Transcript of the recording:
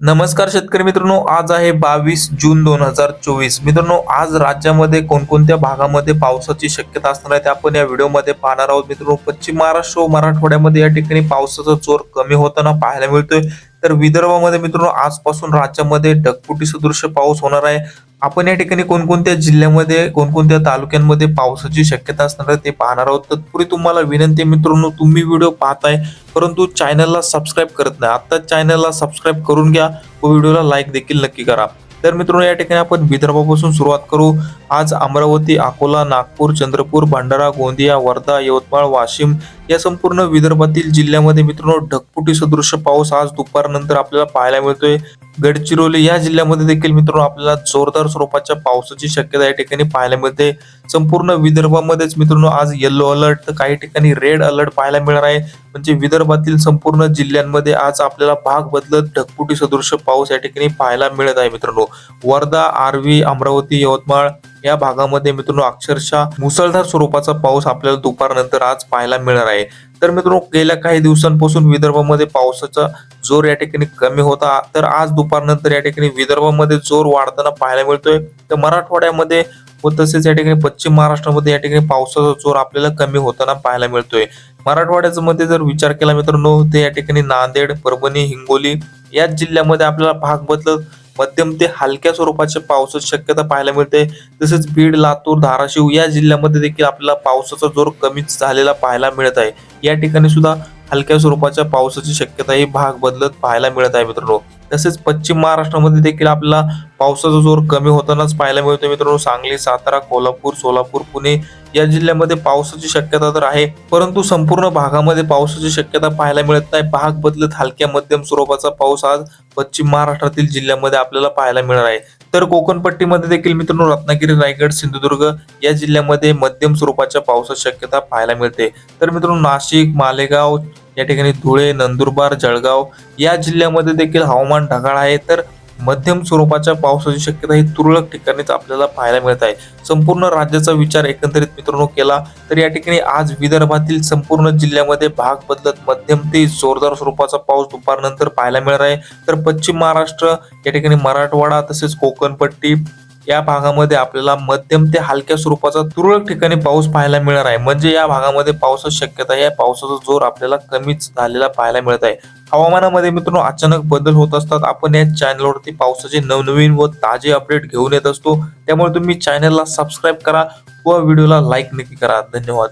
नमस्कार शेतकरी मित्रांनो आज आहे बावीस जून दोन हजार चोवीस. मित्रांनो आज राज्यामध्ये कोणकोणत्या भागामध्ये पावसाची शक्यता असणार आहे ते आपण या व्हिडिओमध्ये पाहणार आहोत. मित्रांनो पश्चिम महाराष्ट्र व मराठवाड्यामध्ये या ठिकाणी पावसाचा जोर कमी होताना पाहायला मिळतोय. तर विदर्भामध्ये मित्रांनो आजपासून राज्यामध्ये ढगफुटी सदृश पाऊस होणार आहे. आपण या ठिकाणी कोणकोणत्या जिल्ह्यामध्ये कोणकोणत्या तालुक्यांमध्ये पावसाची शक्यता असणार आहे ते पाहणार आहोत. तत्पूर्वी तुम्हाला विनंती आहे मित्रांनो तुम्ही व्हिडिओ पाहताय परंतु चॅनलला सबस्क्राईब करत नाही. आता चॅनलला सबस्क्राईब करून घ्या व व्हिडिओला लाईक देखील नक्की करा. तर मित्रांनो या ठिकाणी आपण विदर्भापासून सुरुवात करू. आज अमरावती अकोला नागपूर चंद्रपूर भंडारा गोंदिया वर्धा यवतमाळ वाशिम या संपूर्ण विदर्भातील जिल्ह्यामध्ये मित्रांनो ढकपुटी सदृश पाऊस आज दुपारनंतर आपल्याला पाहायला मिळतोय. गडचिरोली या जिल्ह्यामध्ये देखील मित्रांनो आपल्याला जोरदार स्वरूपाच्या पावसाची शक्यता या ठिकाणी पाहायला मिळते. संपूर्ण विदर्भामध्येच मित्रांनो आज येल्लो अलर्ट तर काही ठिकाणी रेड अलर्ट पाहायला मिळणार आहे. म्हणजे विदर्भातील संपूर्ण जिल्ह्यांमध्ये आज आपल्याला भाग बदलत ढकपुटी सदृश पाऊस या ठिकाणी पाहायला मिळत आहे मित्रांनो. वर्धा आर्वी अमरावती यवतमाळ या भागामध्ये मित्रांनो अक्षरशः मुसळधार स्वरूपाचा पाऊस आपल्याला दुपारनंतर आज पाहायला मिळणार आहे. तर मित्रांनो गेल्या काही दिवसांपासून विदर्भामध्ये पावसाचा जोर या ठिकाणी कमी होता. तर आज दुपारनंतर या ठिकाणी विदर्भामध्ये जोर वाढताना पाहायला मिळतोय. तर मराठवाड्यामध्ये व तसेच या ठिकाणी पश्चिम महाराष्ट्रामध्ये या ठिकाणी पावसाचा जोर आपल्याला कमी होताना पाहायला मिळतोय. मराठवाड्याचा मध्ये जर विचार केला मित्रांनो ते या ठिकाणी नांदेड परभणी हिंगोली याच जिल्ह्यामध्ये आपल्याला भाग बदलत मध्यम ते हलक्या स्वरूपाच्या पावसाची शक्यता पाहायला मिळते. तसेच बीड लातूर धाराशिव या जिल्ह्यामध्ये देखील आपल्याला पावसाचा जोर कमीच झालेला पाहायला मिळत आहे. या ठिकाणी सुद्धा हलक्या स्वरूपाच्या पावसाची शक्यता ही भाग बदलत पाहायला मिळत आहे मित्रांनो. तसेच पश्चिम महाराष्ट्रामध्ये देखील आपल्याला पावसाचा जोर कमी होतानाच पाहायला मिळतो मित्रांनो. सांगली सातारा कोल्हापूर सोलापूर पुणे या जिल्ह्यामध्ये पावसाची शक्यता तर आहे. परंतु संपूर्ण भागामध्ये पावसाची शक्यता पाहायला मिळत नाही. भाग बदलत हलक्या मध्यम स्वरूपाचा पाऊस आज पश्चिम महाराष्ट्रातील जिल्ह्यामध्ये आपल्याला पाहायला मिळणार आहे. तर कोकणपट्टीमध्ये देखील मित्रांनो रत्नागिरी रायगड सिंधुदुर्ग या जिल्ह्यामध्ये मध्यम स्वरूपाच्या पावसाची शक्यता पाहायला मिळते. तर मित्रांनो नाशिक मालेगाव या ठिकाणी धुळे नंदुरबार जळगाव या जिल्ह्यामध्ये देखील हवामान ढगाळ आहे. तर मध्यम स्वरूपाच्या पावसाची शक्यता ही तुरळक ठिकाणीच आपल्याला पाहायला मिळत आहे. संपूर्ण राज्याचा विचार एकंदरीत मित्रांनो केला तर या ठिकाणी आज विदर्भातील संपूर्ण जिल्ह्यामध्ये भाग बदलत मध्यम ते जोरदार स्वरूपाचा पाऊस दुपारनंतर पाहायला मिळणार आहे. तर पश्चिम महाराष्ट्र या ठिकाणी मराठवाडा तसेच कोकणपट्टी या भागामध्ये आपल्याला मध्यम ते हलक्या स्वरूपाचा तुरळक ठिकाणी पाऊस पाहायला मिळणार आहे. म्हणजे या भागामध्ये पावसाची शक्यता आहे. या पावसाचा जोर आपल्याला कमीच झालेला पाहायला मिळत आहे. हवामानामध्ये मित्रांनो अचानक बदल होत असतात. आपण या चॅनलवरती पावसाचे नवनवीन व ताजे अपडेट घेऊन येत असतो. त्यामुळे तुम्ही चॅनलला सबस्क्राईब करा व व्हिडिओला लाईक नक्की करा. धन्यवाद.